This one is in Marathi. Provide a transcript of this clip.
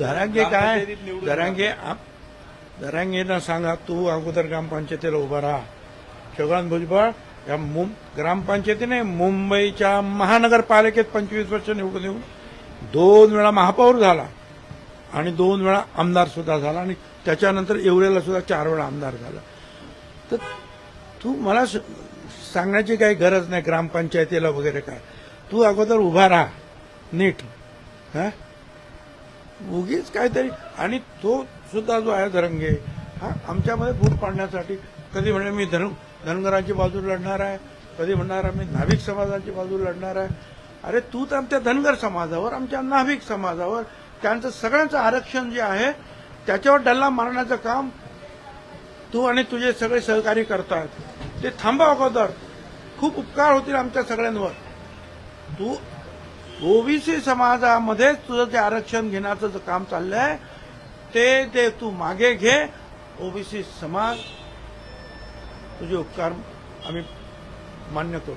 धरांगे काय? धरांगे धरांगेनं सांगा तू अगोदर ग्रामपंचायतीला उभा राहा. छगन भुजबळ या मुं ग्रामपंचायतीने मुंबईच्या महानगरपालिकेत पंचवीस वर्ष निवडून येऊन दोन वेळा महापौर झाला आणि दोन वेळा आमदार सुद्धा झाला आणि त्याच्यानंतर येवरेला सुद्धा चार वेळा आमदार झाला. तर तू मला सांगण्याची काही गरज नाही ग्रामपंचायतीला वगैरे काय. तू अगोदर उभा राहा. नीट. हा? उगीच काहीतरी. आणि तो सुद्धा जो आहे धरंगे हा आमच्यामध्ये फूट पाडण्यासाठी कधी म्हणजे मी धन धनगरांची बाजू लढणार आहे कधी म्हणणार आहे मी नाभिक समाजाची बाजू लढणार आहे. अरे तू तर आमच्या धनगर समाजावर आमच्या नाभिक समाजावर त्यांचं सगळ्यांचं आरक्षण जे आहे त्याच्यावर डल्ला मारण्याचं काम तू आणि तुझे सगळे सहकारी करतात ते थांबा अगोदर. खूप उपकार होतील आमच्या सगळ्यांवर. तू ओबीसी समाजामध्येच तुझं जे आरक्षण घेण्याचं जे काम चाललंय ते ते तू मागे घे. ओबीसी समाज तुझे उपकार आम्ही मान्य करू.